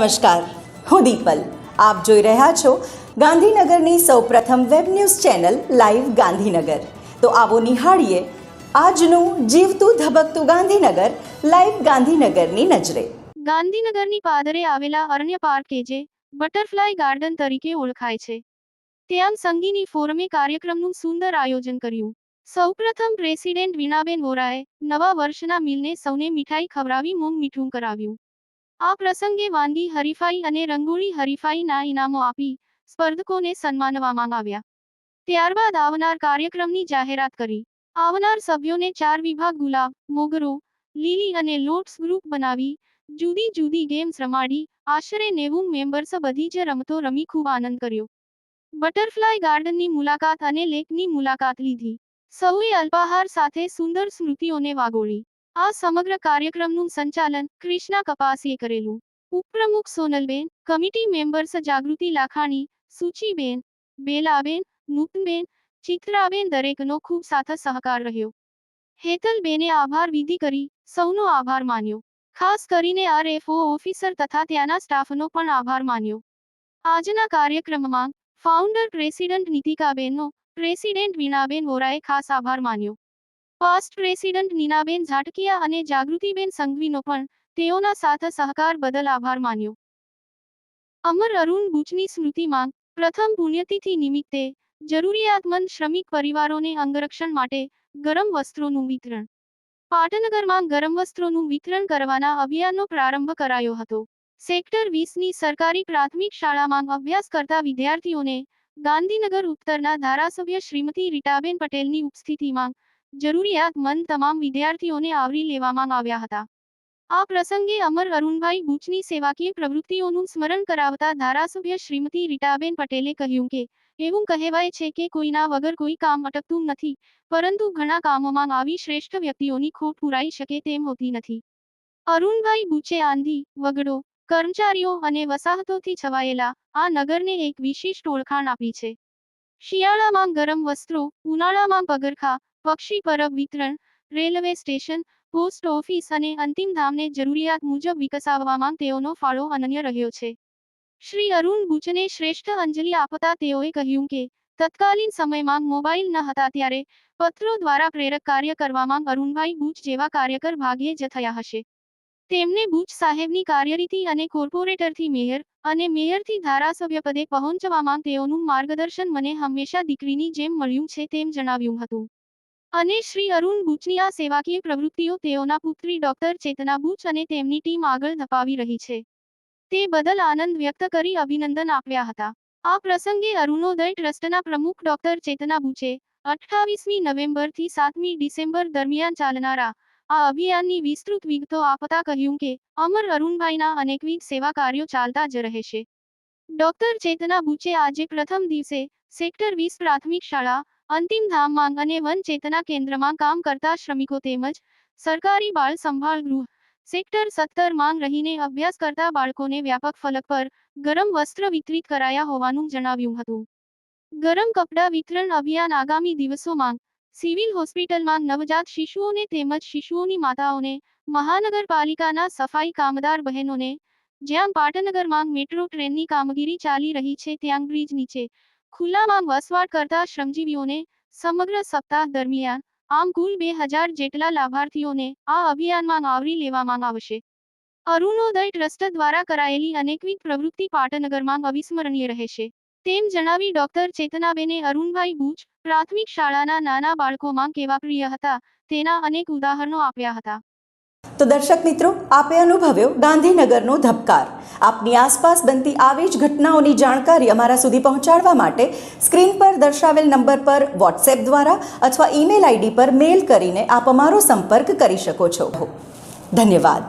નમસ્કાર, હું દીપલ. આપ જોઈ રહ્યા છો ગાંધીનગરની સૌપ્રથમ web news channel live Gandhinagar. તો આવો નિહાળીએ આજનું જીવતું ધબકતું ગાંધીનગર, લાઈવ ગાંધીનગરની નજરે. ગાંધીનગરની પાદરે આવેલા અરણ્ય પાર્ક જે બટરફ્લાય ગાર્ડન તરીકે ઓળખાય છે. ત્યાં સંગીની ફોરમે કાર્યક્રમનું સુંદર આયોજન કર્યું. સૌપ્રથમ પ્રેસિડેન્ટ વીણાબેન વોરાએ નવા વર્ષના મિલને સૌને મીઠાઈ ખવડાવી મોં મીઠું કરાવ્યું. આ પ્રસંગે વાનગી હરીફાઈ અને રંગોળી હરીફાઈના ઇનામો આપી સ્પર્ધકોને સન્માનવામાં આવ્યા. ત્યારબાદ આવનાર કાર્યક્રમની જાહેરાત કરી. આવનાર સભ્યોને ચાર વિભાગ ગુલાબ, મોગરો, લીલી અને લોટ્સ ગ્રુપ બનાવી જુદી જુદી ગેમ્સ રમાડી આશરે નેવું મેમ્બર્સ બધી જ રમતો રમી ખૂબ આનંદ કર્યો. બટરફ્લાય ગાર્ડનની મુલાકાત અને લેકની મુલાકાત લીધી. સૌએ અલ્પાહાર સાથે સુંદર સ્મૃતિઓને વાગોળી. આ સમગ્ર કાર્યક્રમનું સંચાલન ક્રિષ્ના કપાસીએ કરેલું. ઉપપ્રમુખ સોનલબેન, કમિટી મેમ્બર્સ જાગૃતિ લાખાણી, સુચીબેન, બેલાબેન, નૂતનબેન, ચિત્રાબેન દરેકનો ખૂબ સાથ સહકાર રહ્યો. હેતલબેને આભાર વિધિ કરી, સૌનો આભાર માન્યો. ખાસ કરીને આરએફઓ ઓફિસર તથા ત્યાંના સ્ટાફનો પણ આભાર માન્યો. આજના કાર્યક્રમમાં ફાઉન્ડર પ્રેસિડન્ટ નીતિકાબેનનો, પ્રેસિડેન્ટ વીણાબેન વોરાએ ખાસ આભાર માન્યો. પાસ્ટ પ્રેસિડન્ટ નીનાબેન ઝાટકિયા અને જાગૃતિબેન સંઘવીનો પણ તેઓના સાથ સહકાર બદલ આભાર માન્યો. અમર અરુણ બુચની સ્મૃતિમાં પ્રથમ પુણ્યતિથિ નિમિત્તે જરૂરિયાતમંદ શ્રમિક પરિવારોને અંગરક્ષણ માટે ગરમ વસ્ત્રોનું વિતરણ. પાટનગરમાં ગરમ વસ્ત્રોનું વિતરણ કરવાના અભિયાનનો પ્રારંભ કરાયો હતો. સેક્ટર વીસની સરકારી પ્રાથમિક શાળામાં અભ્યાસ કરતા વિદ્યાર્થીઓને ગાંધીનગર ઉત્તરના ધારાસભ્ય શ્રીમતી રીટાબેન પટેલની ઉપસ્થિતિમાં જરૂરિયાતમંદ તમામ વિદ્યાર્થીઓને આવરી લેવામાં આવ્યા હતા. આ પ્રસંગે અમર અરુણભાઈ બુચની સેવાકીય પ્રવૃત્તિઓનું સ્મરણ કરાવતા ધારાસભ્ય શ્રીમતી રીટાબેન પટેલે કહ્યું કે, એવું કહેવાય છે કે કોઈના વગર કોઈ કામ અટકતું નથી, પરંતુ ઘણા કામોમાં આવી શ્રેષ્ઠ વ્યક્તિઓની ખોટ પુરાઈ શકે તેમ હોતી નથી. અરુણભાઈ બુચે આંધી, વગડો, કર્મચારીઓ અને વસાહતોથી છવાયેલા આ નગરને એક વિશિષ્ટ ઓળખાણ આપી છે. શિયાળામાં ગરમ વસ્ત્રો, ઉનાળામાં પગરખા, પક્ષી પરબ વિતરણ, રેલવે સ્ટેશન, પોસ્ટ ઓફિસ અને અંતિમ ધામને જરૂરિયાત મુજબ વિકસાવવામાં તેઓનો ફાળો અનન્ય રહ્યો છે. શ્રી અરુણ બુચને શ્રેષ્ઠ અંજલિ આપતા તેઓએ કહ્યું કે, તત્કાલીન સમયમાં મોબાઈલ ન હતા ત્યારે પત્રો દ્વારા પ્રેરક કાર્ય કરવામાં અરુણભાઈ બુચ જેવા કાર્યકર ભાગ્યે જ થયા હશે. તેમને ભુજ સાહેબની કાર્યરીતિ અને કોર્પોરેટરથી મેયર અને મેયરથી ધારાસભ્ય પદે પહોંચવામાં તેઓનું માર્ગદર્શન મને હંમેશા દીકરીની જેમ મળ્યું છે તેમ જણાવ્યું હતું. અને શ્રી અરુણ બુચની આ સેવાકીય પ્રવૃત્તિઓ તેઓના પુત્રી ડોક્ટર ચેતના બુચ અને તેમની ટીમ આગળ ધપાવી રહી છે. તે બદલ આનંદ વ્યક્ત કરી અભિનંદન આપ્યા હતા. આ પ્રસંગે અરુણોદય ટ્રસ્ટના પ્રમુખ ડોક્ટર ચેતના બુચે અઠ્ઠાવીસમી નવેમ્બરથી સાતમી ડિસેમ્બર દરમિયાન ચાલનારા આ અભિયાનની વિસ્તૃત વિગતો આપતા કહ્યું કે, અમર અરુણભાઈના અનેકવિધ સેવા કાર્યો ચાલતા જ રહેશે. ડોક્ટર ચેતના બુચે આજે પ્રથમ દિવસે સેક્ટર વીસ પ્રાથમિક શાળા, અંતિમ ધામ અને વન ચેતના કેન્દ્રમાં કામ કરતા શ્રમિકો તેમજ સરકારી બાળ સંભાળ ગૃહ, સેક્ટર સત્તર માંગ રહીને અભ્યાસ કરતા બાળકોને વ્યાપક ફલક પર ગરમ વસ્ત્ર વિતરિત કરાયા હોવાનું જણાવ્યું હતું. ગરમ કપડાં વિતરણ અભિયાન આગામી દિવસોમાં સિવિલ હોસ્પિટલમાં નવજાત શિશુઓને તેમજ શિશુઓની માતાઓને, મહાનગરપાલિકાના સફાઈ કામદાર બહેનોને, જ્યાં પાટનગરમાં મેટ્રો ટ્રેનની કામગીરી ચાલી રહી છે ત્યાં બ્રિજ નીચે, ખુલ્લામાં વસવાટ કરતા શ્રમજીવીઓને સમગ્ર સપ્તાહ દરમિયાન આમ કુલ બે હજાર જેટલા લાભાર્થીઓને આ અભિયાનમાં આવરી લેવામાં આવશે. અરુણોદય ટ્રસ્ટ દ્વારા કરાયેલી અનેકવિધ પ્રવૃત્તિ પાટનગરમાં અવિસ્મરણીય રહેશે. તેમ જણાવી ડોક્ટર ચેતનાબેને અરુણભાઈ બુચ પ્રાથમિક શાળાના નાના બાળકોમાં કેવા પ્રિય હતા તેના અનેક ઉદાહરણો આપ્યા હતા. તો દર્શક મિત્રો, આપે અનુભવ્યો ગાંધીનગરનો ધબકાર. આપની આસપાસ બનતી આવી જ ઘટનાઓની જાણકારી અમારા સુધી પહોંચાડવા માટે સ્ક્રીન પર દર્શાવેલ નંબર પર વોટ્સએપ દ્વારા અથવા ઈમેલ આઈડી પર મેલ કરીને આપ અમારો સંપર્ક કરી શકો છો. ધન્યવાદ.